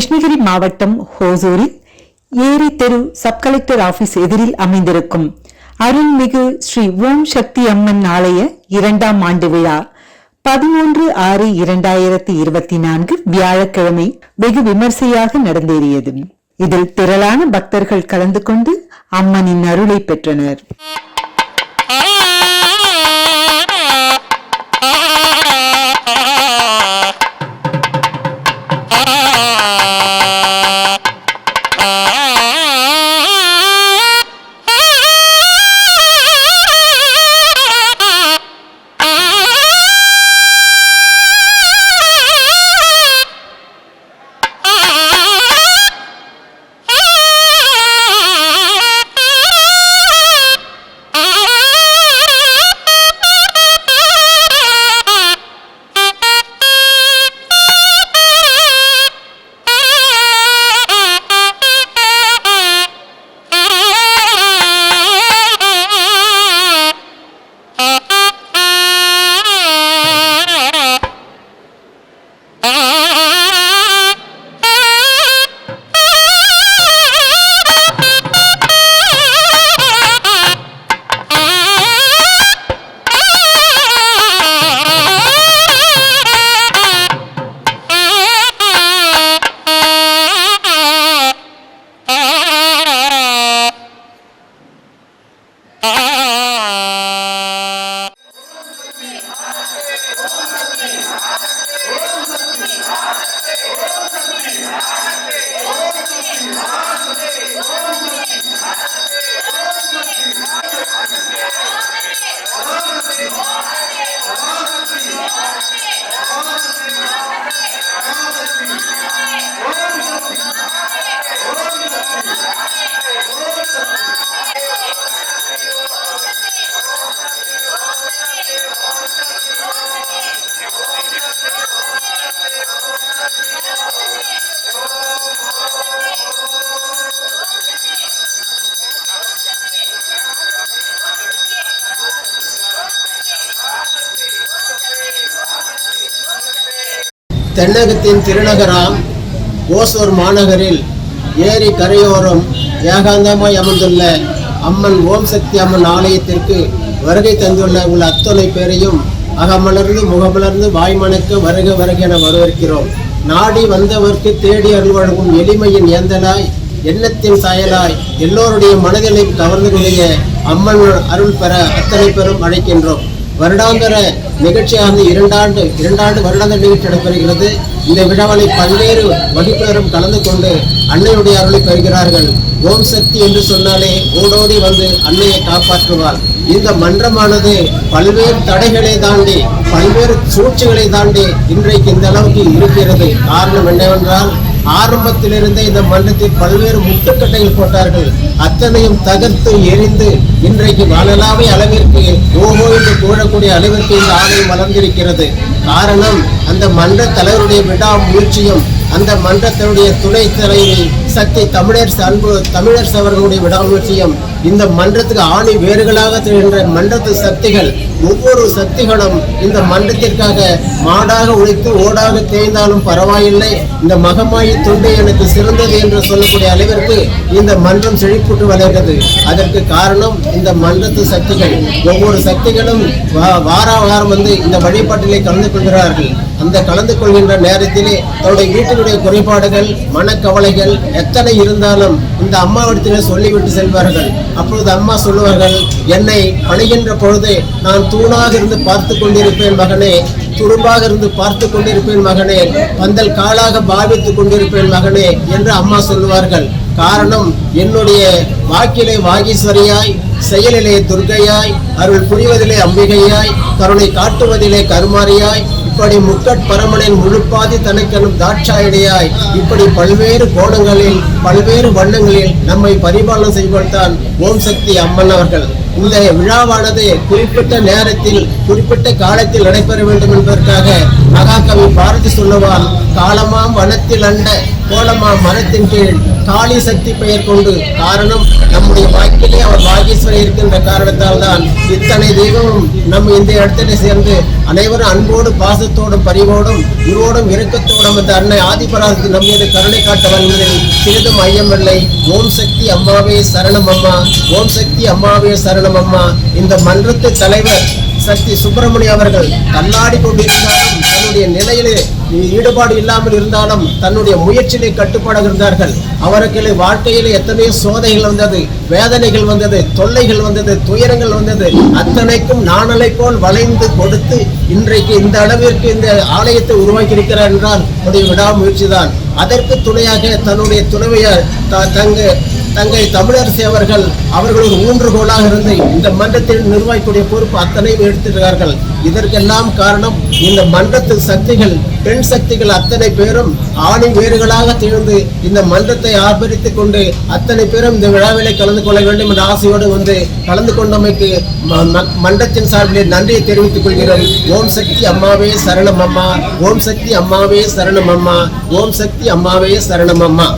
கிருஷ்ணகிரி மாவட்டம் ஹோசூரில் ஏரி தெரு சப் கலெக்டர் ஆபீஸ் எதிரில் அமைந்திருக்கும் அருள்மிகு ஸ்ரீ ஓம் சக்தி அம்மன் ஆலய இரண்டாம் ஆண்டு விழா பதிமூன்று ஆறு இரண்டாயிரத்தி இருபத்தி நான்கு வியாழக்கிழமை வெகு விமர்சையாக நடந்தேறியது. இதில் திரளான பக்தர்கள் கலந்து கொண்டு அம்மனின் அருளை பெற்றனர். தென்னகத்தின் திருநகராம் ஓசூர் மாநகரில் ஏரி கரையோரம் ஏகாந்தமாய் அமர்ந்துள்ள அம்மன் ஓம் சக்தி அம்மன் ஆலயத்திற்கு வருகை தந்துள்ள உள்ள அத்தனை பேரையும் அகமலர்ந்து முகமலர்ந்து வாய்மனுக்கு வருக வருக என வரவேற்கிறோம். நாடி வந்தவர்க்கு தேடி அருள் வழங்கும் எளிமையின் ஏந்தனாய் எண்ணத்தின் சாயலாய் எல்லோருடைய மனதிலை கவர்ந்துடைய அம்மன் அருள் பெற அத்தனை பெரும் அழைக்கின்றோம். வருடாந்திர நிகழ்ச்சியானது இரண்டாண்டு இரண்டாண்டு வருடாந்திர நிகழ்ச்சி நடைபெறுகிறது இந்த விழாவில் பல்வேறு வகுப்பினரும் கலந்து கொண்டு அன்னையுடைய அருளை பெறுகிறார்கள். ஓம் சக்தி என்று சொன்னாலே ஓடோடி வந்து அன்னையை காப்பாற்றுவார் இந்த மன்றமானது பல்வேறு தடைகளை தாண்டி பல்வேறு சூழ்ச்சிகளை தாண்டி இன்றைக்கு இந்த அளவுக்கு இருக்கிறது. காரணம் என்னவென்றால் ஆரம்பத்திலிருந்தே இந்த மன்றத்தில் பல்வேறு முட்டுக்கட்டைகள் போட்டார்கள். அத்தனையும் தகர்த்து எரிந்து இன்றைக்கு வளலாமை அளவிற்கு ஓஹோ என்று கூறக்கூடிய அளவிற்கு இந்த ஆலயம் வளர்ந்திருக்கிறது. காரணம் அந்த மன்ற தலைவருடைய விடா முயற்சியும் அந்த மன்றத்தினுடைய துணை தலைவி சக்தி தமிழர் அன்பு தமிழர் அவர்களுடைய விடாமுயற்சியும் இந்த மன்றத்துக்கு ஆணி வேறுகளாக திகழ்கின்ற மன்றத்து சக்திகள் ஒவ்வொரு சக்திகளும் இந்த மன்றத்திற்காக மாடாக உழைத்து ஓடாக தேய்ந்தாலும் பரவாயில்லை. இந்த மகமாயி தொண்டு எனக்கு சிறந்தது என்று சொல்லக்கூடிய அளவிற்கு இந்த மன்றம் செழிப்புற்று வளர்கிறது. அதற்கு காரணம் இந்த மன்றத்து சக்திகள். ஒவ்வொரு சக்திகளும் வார வாரம் வந்து இந்த வழிபாட்டிலே கலந்து கொள்கிறார்கள். அந்த கலந்து கொள்கின்ற நேரத்திலே தன்னுடைய வீட்டினுடைய குறைபாடுகள் மனக்கவலைகள் எத்தனை இருந்தாலும் இந்த அம்மாவிடத்திலே சொல்லிவிட்டு செல்வார்கள். அப்பொழுது அம்மா சொல்லுவார்கள் என்னை பணிகின்ற பொழுது நான் தூணாக இருந்து பார்த்து கொண்டிருப்பேன் மகனே துரும்பாக இருந்து பார்த்து கொண்டிருப்பேன் மகனே பந்தல் காலாக பாவித்துக் கொண்டிருப்பேன் மகனே என்று அம்மா சொல்லுவார்கள். காரணம் என்னுடைய வாக்கிலே வாகீஸ்வரியாய் செயலிலே துர்க்கையாய் அருள் புரிவதிலே அம்பிகையாய் கருணை காட்டுவதிலே கருமாரியாய் இப்படி முக்கட் பரமனின் முழுப்பாதி தனக்கெனும் தாட்சாயடியாய். இப்படி பல்வேறு கோணங்களில் பல்வேறு வண்ணங்களில் நம்மை பரிபாலனம் செய்வதுதான் ஓம் சக்தி அம்மன் அவர்கள். இந்த விழாவானது குறிப்பிட்ட நேரத்தில் குறிப்பிட்ட காலத்தில் நடைபெற வேண்டும் என்பதற்காக மகாகவி பாரதி சொல்லுவான் காலமாம் வனத்தில் அண்ட கோலமா மரத்தின் கீழ் காளி சக்தி பெயர் கொண்டு காரணம் நம்முடைய வாக்கிலே அவர் பாகீஸ்வரர் இருக்கின்ற காரணத்தால் தான் இத்தனை தெய்வமும் நம்ம இந்த இடத்திலே சேர்ந்து அனைவரும் அன்போடு பாசத்தோடும் பரிவோடும் உருவோடும் இறக்கத்தோடும் அந்த அன்னை ஆதிபராசத்து நம் மீது கருணை காட்ட வந்ததில் சிறிதும் ஐயமில்லை. ஓம் சக்தி அம்மாவே சரணம் அம்மா. ஓம் சக்தி அம்மாவே சரணம் அம்மா. இந்த மன்றத்து தலைவர் சக்தி சுப்பிரமணியம் அவர்கள் கண்ணாடி கொண்டிருந்தாலும் தன்னுடைய நிலையிலே ஈடுபாடு இல்லாமல் இருந்தாலும் தன்னுடைய முயற்சியிலே கட்டுப்பாடு இருந்தார்கள் அவருக்கு வாழ்க்கையிலே எத்தனையோ சோதனைகள் வந்தது வேதனைகள் வந்தது தொல்லைகள் வந்தது துயரங்கள் வந்தது. அத்தனைக்கும் நாணலை போல் வளைந்து கொடுத்து இன்றைக்கு இந்த அளவிற்கு இந்த ஆலயத்தை உருவாக்கி இருக்கிறார் என்றால் அவருடைய விடாமுயற்சி தான் அதற்கு துணையாக தன்னுடைய துணைவையார் த- தங்க தங்கை தமிழர் சேவர்கள் அவர்கள் ஒரு ஊன்றுகோலாக இருந்து இந்த மன்றத்தில் நிர்வாகிக்கூடிய பொறுப்பு அத்தனையும் எடுத்திருக்கிறார்கள். இதற்கெல்லாம் காரணம் இந்த மன்றத்து சக்திகள் பெண் சக்திகள் அத்தனை பேரும் ஆணி வேறுகளாக திகழ்ந்து இந்த மன்றத்தை ஆபரித்துக் கொண்டு அத்தனை பேரும் இந்த விழாவிலே கலந்து கொள்ள வேண்டும் என்ற ஆசையோடு வந்து கலந்து கொண்டமைக்கு ம- ம- மன்றத்தின் சார்பிலே நன்றியை தெரிவித்துக் கொள்கிறோம். ஓம் சக்தி அம்மாவே சரணம் அம்மா. ஓம் சக்தி அம்மாவே சரணம் அம்மா. ஓம் சக்தி அம்மாவே சரணம் அம்மா.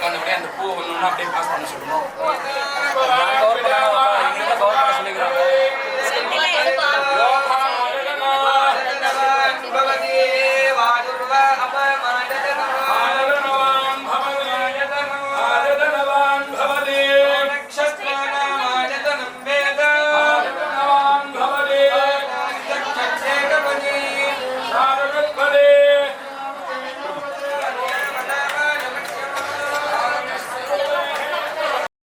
உட்காந்து அப்படியே அந்த பூ ஒன்று அப்படியே பாஸ் பண்ண சொல்லணும்